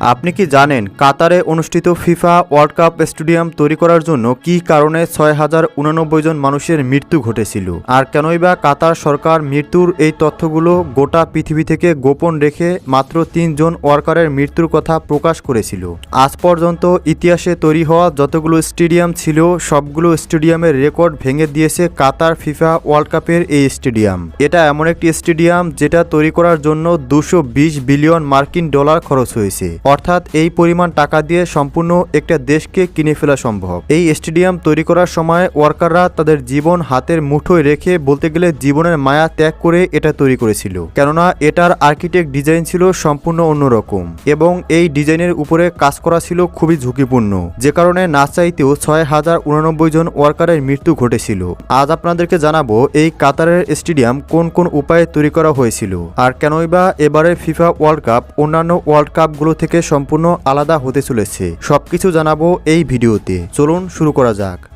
আপনি কি জানেন কাতারে অনুষ্ঠিত ফিফা ওয়ার্ল্ড কাপ স্টেডিয়াম তৈরি করার জন্য কি কারণে ছয় হাজার উনানব্বই জন মানুষের মৃত্যু ঘটেছিল? আর কেনই বা কাতার সরকার মৃত্যুর এই তথ্যগুলো গোটা পৃথিবী থেকে গোপন রেখে মাত্র তিনজন ওয়ার্কারের মৃত্যুর কথা প্রকাশ করেছিল। আজ পর্যন্ত ইতিহাসে তৈরি হওয়া যতগুলো স্টেডিয়াম ছিল, সবগুলো স্টেডিয়ামের রেকর্ড ভেঙে দিয়েছে কাতার ফিফা ওয়ার্ল্ড কাপের এই স্টেডিয়াম। এটা এমন একটি স্টেডিয়াম যেটা তৈরি করার জন্য দুশো বিলিয়ন মার্কিন ডলার খরচ হয়েছে। অর্থাৎ এই পরিমাণ টাকা দিয়ে সম্পূর্ণ একটা দেশকে কিনে ফেলা সম্ভব। এই স্টেডিয়াম তৈরি করার সময় ওয়ার্কাররা তাদের জীবন হাতের মুঠোয় রেখে বলতে গেলে জীবনের মায়া ত্যাগ করে এটা তৈরি করেছিল। কেননা এটার আর্কিটেক্ট ডিজাইন ছিল সম্পূর্ণ অন্যরকম এবং এই ডিজাইনের উপরে কাজ করা ছিল খুবই ঝুঁকিপূর্ণ। যে কারণে না চাইতেও ছয় হাজার উনানব্বই জন ওয়ার্কারের মৃত্যু ঘটেছিল। আজ আপনাদেরকে জানাব এই কাতারের স্টেডিয়াম কোন কোন উপায়ে তৈরি করা হয়েছিল। আর কেনই বা এবারের ফিফা ওয়ার্ল্ড কাপ অন্যান্য ওয়ার্ল্ড কাপগুলো থেকে সম্পূর্ণ আলাদা হতে চলেছে। সবকিছু জানাব এই ভিডিওতে। চলুন শুরু করা যাক।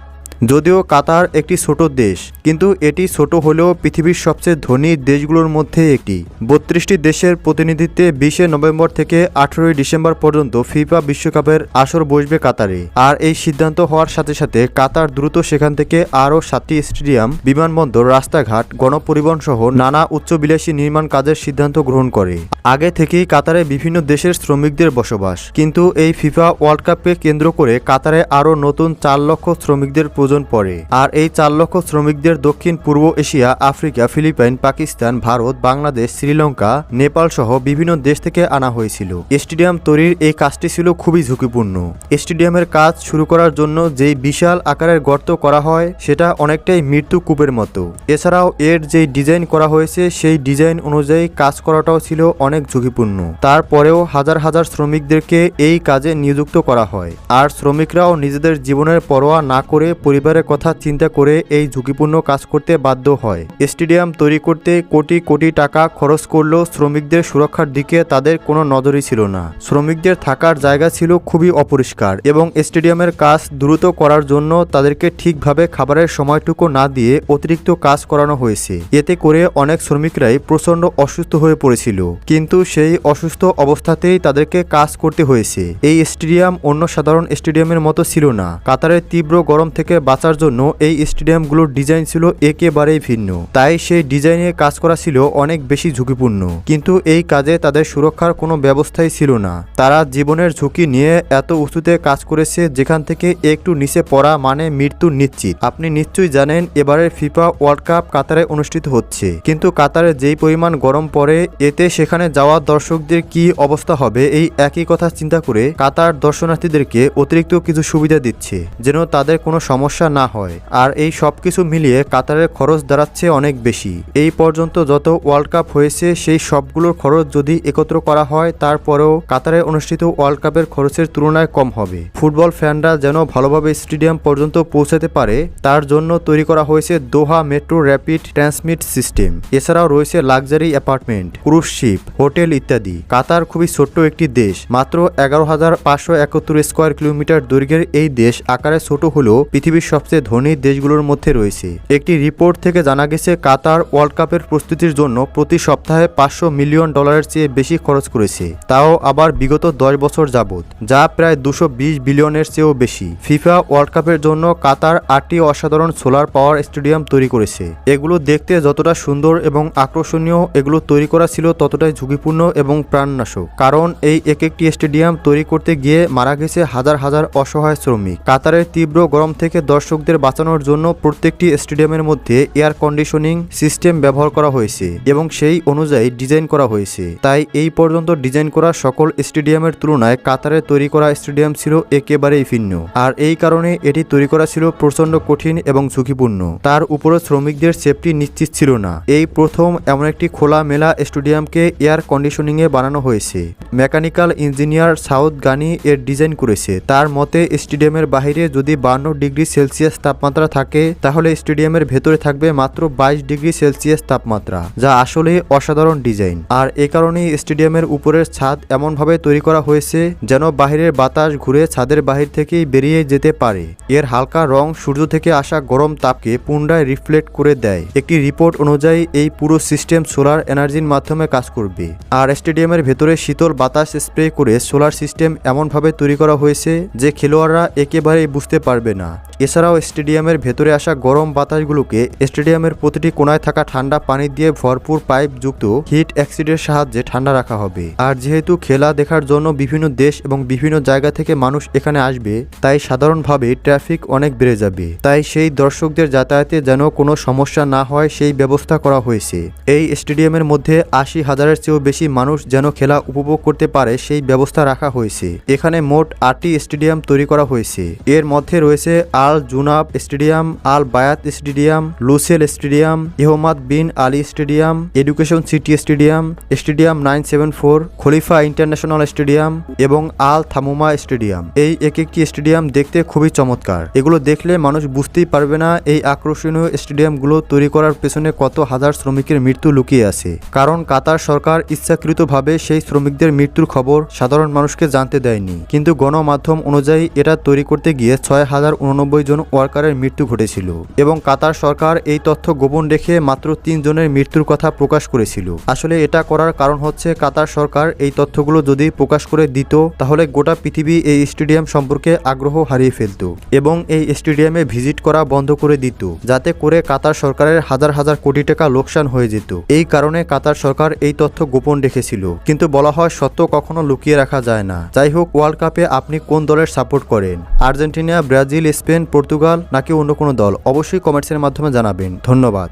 যদিও কাতার একটি ছোট দেশ, কিন্তু এটি ছোট হলেও পৃথিবীর সবচেয়ে ধনী দেশগুলোর মধ্যে একটি। বত্রিশটি দেশের প্রতিনিধিত্বে বিশে নভেম্বর থেকে আঠেরোই ডিসেম্বর পর্যন্ত ফিফা বিশ্বকাপের আসর বসবে কাতারে। আর এই সিদ্ধান্ত হওয়ার সাথে সাথে কাতার দ্রুত সেখান থেকে আরও সাতটি স্টেডিয়াম, বিমানবন্দর, রাস্তাঘাট গণপরিবহন সহ নানা উচ্চবিলাসী নির্মাণ কাজের সিদ্ধান্ত গ্রহণ করে। আগে থেকেই কাতারে বিভিন্ন দেশের শ্রমিকদের বসবাস, কিন্তু এই ফিফা ওয়ার্ল্ড কাপকে কেন্দ্র করে কাতারে আরও নতুন চার লক্ষ শ্রমিকদের প্রয়োজন পড়ে। আর এই চার লক্ষ শ্রমিকদের দক্ষিণ পূর্ব Asia, Africa, Philippine, Pakistan, Bharat, Bangladesh, Sri Lanka Nepal সহ বিভিন্ন দেশ থেকে আনা হয়েছিল। স্টেডিয়াম তৈরির এই কাজটি ছিল খুবই ঝুঁকিপূর্ণ। স্টেডিয়ামের কাজ শুরু করার জন্য যেই বিশাল আকারের গর্ত করা হয়, সেটা অনেকটাই মৃত্যু কূপের মতো। এছাড়াও এর যেই ডিজাইন করা হয়েছে, সেই ডিজাইন অনুযায়ী কাজ করাটাও ছিল অনেক ঝুঁকিপূর্ণ। তারপরেও হাজার হাজার শ্রমিকদেরকে এই কাজে নিযুক্ত করা হয়। আর শ্রমিকরাও নিজেদের জীবনের পরোয়া না করে পরিবারের কথা চিন্তা করে এই ঝুঁকিপূর্ণ কাজ করতে বাধ্য হয়। স্টেডিয়াম তৈরি করতে কোটি কোটি টাকা খরচ করলেও শ্রমিকদের সুরক্ষার দিকে তাদের কোনো নজরই ছিল না। শ্রমিকদের থাকার জায়গা ছিল খুবই অপরিষ্কার এবং স্টেডিয়ামের কাজ দ্রুত করার জন্য তাদেরকে ঠিকভাবে খাবারের সময়টুকু না দিয়ে অতিরিক্ত কাজ করানো হয়েছে। এতে করে অনেক শ্রমিকরাই প্রচণ্ড অসুস্থ হয়ে পড়েছিল। কিন্তু সেই অসুস্থ অবস্থাতেই তাদেরকে কাজ করতে হয়েছে। এই স্টেডিয়াম অন্য সাধারণ স্টেডিয়ামের মতো ছিল না। কাতারের তীব্র গরম থেকে বাঁচার জন্য এই স্টেডিয়ামগুলোর ডিজাইন ছিল একেবারেই ভিন্ন। তাই সেই ডিজাইনে কাজ করা ছিল অনেক বেশি ঝুঁকিপূর্ণ। কিন্তু এই কাজে তাদের সুরক্ষার কোনো ব্যবস্থাই ছিল না। তারা জীবনের ঝুঁকি নিয়ে এত উঁচুতে কাজ করেছে যেখান থেকে একটু নিচে পড়া মানে মৃত্যু নিশ্চিত। আপনি নিশ্চয়ই জানেন এবারের ফিফা ওয়ার্ল্ড কাপ কাতারে অনুষ্ঠিত হচ্ছে। কিন্তু কাতারে যেই পরিমাণ গরম পড়ে, এতে সেখানে যাওয়া দর্শকদের কি অবস্থা হবে এই একই কথা চিন্তা করে কাতার দর্শনার্থীদেরকে অতিরিক্ত কিছু সুবিধা দিচ্ছে, যেন তাদের কোনো সমস্যা না হয়। আর এই সব কিছু মিলিয়ে কাতারের খরচ দাঁড়াচ্ছে অনেক বেশি। এই পর্যন্ত যত ওয়ার্ল্ড কাপ হয়েছে, সেই সবগুলোর খরচ যদি একত্র করা হয়, তারপরেও কাতারে অনুষ্ঠিত ওয়ার্ল্ড কাপের খরচের তুলনায় কম হবে। ফুটবল ফ্যানরা যেন ভালোভাবে স্টেডিয়াম পর্যন্ত পৌঁছাতে পারে, তার জন্য তৈরি করা হয়েছে Doha metro rapid transmit system. এছাড়াও রয়েছে luxury apartment, cruise ship, hotel ইত্যাদি। কাতার খুবই ছোট্ট একটি দেশ। মাত্র এগারো হাজার পাঁচশো একাত্তর স্কোয়ার কিলোমিটার দৈর্ঘ্যের এই দেশ আকারে ছোট হলেও পৃথিবীর সবচেয়ে ধনী দেশগুলোর মধ্যে রয়েছে। একটি রিপোর্ট থেকে জানা গেছে, কাতার ওয়ার্ল্ড কাপের প্রস্তুতির জন্য প্রতি সপ্তাহে পাঁচশো মিলিয়ন ডলারের চেয়ে বেশি খরচ করেছে। তাও আবার বিগত দশ বছর যাবৎ, যা প্রায় দুশো বিশ বিলিয়নের চেয়েও বেশি। ফিফা ওয়ার্ল্ড কাপের জন্য কাতার আটটি অসাধারণ সোলার পাওয়ার স্টেডিয়াম তৈরি করেছে। এগুলো দেখতে যতটা সুন্দর এবং আকর্ষণীয় এগুলো তৈরি করা ছিল ততটাই ঝুঁকিপূর্ণ এবং প্রাণনাশক। কারণ এই এক একটি স্টেডিয়াম তৈরি করতে গিয়ে মারা গেছে হাজার হাজার অসহায় শ্রমিক। কাতারের তীব্র গরম থেকে দর্শকদের বাঁচানোর জন্য প্রত্যেকটি স্টেডিয়ামের মধ্যে এয়ার কন্ডিশনিং সিস্টেম ব্যবহার করা হয়েছে এবং সেই অনুযায়ী ডিজাইন করা হয়েছে। তাই এই পর্যন্ত ডিজাইন করা সকল স্টেডিয়ামের তুলনায় কাতারে তৈরি করা স্টেডিয়াম ছিল একেবারেই ভিন্ন। আর এই কারণে এটি তৈরি করা ছিল প্রচণ্ড কঠিন এবং ঝুঁকিপূর্ণ। তার উপরে শ্রমিকদের সেফটি নিশ্চিত ছিল না। এই প্রথম এমন একটি খোলা মেলা স্টেডিয়ামকে এয়ার কন্ডিশনিংয়ে বানানো হয়েছে। মেকানিক্যাল ইঞ্জিনিয়ার সাউথ গানি এর ডিজাইন করেছে। তার মতে, স্টেডিয়ামের বাইরে যদি বান্ন ডিগ্রি সেলসিয়াস সেলসিয়াস তাপমাত্রা থাকে, তাহলে স্টেডিয়ামের ভেতরে থাকবে মাত্র বাইশ ডিগ্রি সেলসিয়াস তাপমাত্রা, যা আসলে অসাধারণ ডিজাইন। আর এ কারণেই স্টেডিয়ামের উপরের ছাদ এমনভাবে তৈরি করা হয়েছে যেন বাহিরের বাতাস ঘুরে ছাদের বাহির থেকেই বেরিয়ে যেতে পারে। এর হালকা রং সূর্য থেকে আসা গরম তাপকে পুনরায় রিফ্লেক্ট করে দেয়। একটি রিপোর্ট অনুযায়ী, এই পুরো সিস্টেম সোলার এনার্জির মাধ্যমে কাজ করবে। আর স্টেডিয়ামের ভেতরে শীতল বাতাস স্প্রে করে সোলার সিস্টেম এমনভাবে তৈরি করা হয়েছে যে খেলোয়াড়রা একেবারেই বুঝতে পারবে না। এছাড়াও স্টেডিয়ামের ভেতরে আসা গরম বাতাসগুলোকে স্টেডিয়ামের প্রতিটি কোনায় থাকা ঠান্ডা পানি দিয়ে ভরপুর পাইপ যুক্ত হিট অ্যাক্সিডের সাহায্যে ঠান্ডা রাখা হবে। আর যেহেতু খেলা দেখার জন্য বিভিন্ন দেশ এবং বিভিন্ন জায়গা থেকে মানুষ এখানে আসবে, তাই সাধারণভাবে ট্রাফিক অনেক বেড়ে যাবে। তাই সেই দর্শকদের যাতায়াতে যেন কোনো সমস্যা না হয়, সেই ব্যবস্থা করা হয়েছে। এই স্টেডিয়ামের মধ্যে আশি হাজারের চেয়েও বেশি মানুষ যেন খেলা উপভোগ করতে পারে, সেই ব্যবস্থা রাখা হয়েছে। এখানে মোট আটটি স্টেডিয়াম তৈরি করা হয়েছে। এর মধ্যে রয়েছে আল Janoub stadium, Al Bayt stadium, Lusail stadium, Ahmad bin Ali stadium, education city stadium stadium nine seven four, Khalifa international stadium এবং আল থামুমা স্টেডিয়াম। এই এক একটি স্টেডিয়াম দেখতে খুবই চমৎকার। এগুলো দেখলে মানুষ বুঝতেই পারবে না এই আকর্ষণীয় স্টেডিয়ামগুলো তৈরি করার পেছনে কত হাজার শ্রমিকের মৃত্যু লুকিয়ে আছে। কারণ কাতার সরকার ইচ্ছাকৃতভাবে সেই শ্রমিকদের মৃত্যুর খবর সাধারণ মানুষকে জানতে দেয়নি। কিন্তু গণমাধ্যম অনুযায়ী এটা তৈরি করতে গিয়ে ছয় হাজার উননব্বই জন ওয়ার্কারের মৃত্যু ঘটেছিল এবং কাতার সরকার এই তথ্য গোপন রেখে মাত্র তিনজনের মৃত্যুর কথা প্রকাশ করেছিল। আসলে এটা করার কারণ হচ্ছে কাতার সরকার এই তথ্যগুলো যদি প্রকাশ করে দিত, তাহলে গোটা পৃথিবী এই স্টেডিয়াম সম্পর্কে আগ্রহ হারিয়ে ফেলত এবং এই স্টেডিয়ামে ভিজিট করা বন্ধ করে দিত, যাতে করে কাতার সরকারের হাজার হাজার কোটি টাকা লোকসান হয়ে যেত। এই কারণে কাতার সরকার এই তথ্য গোপন রেখেছিল, কিন্তু বলা হয় সত্য কখনো লুকিয়ে রাখা যায় না। যাই হোক, ওয়ার্ল্ড কাপে আপনি কোন দলের সাপোর্ট করেন? আর্জেন্টিনা, ব্রাজিল, স্পেন পর্তুগাল নাকি অন্য কোনো দল অবশ্যই কমেন্টসের মাধ্যমে জানাবেন। ধন্যবাদ।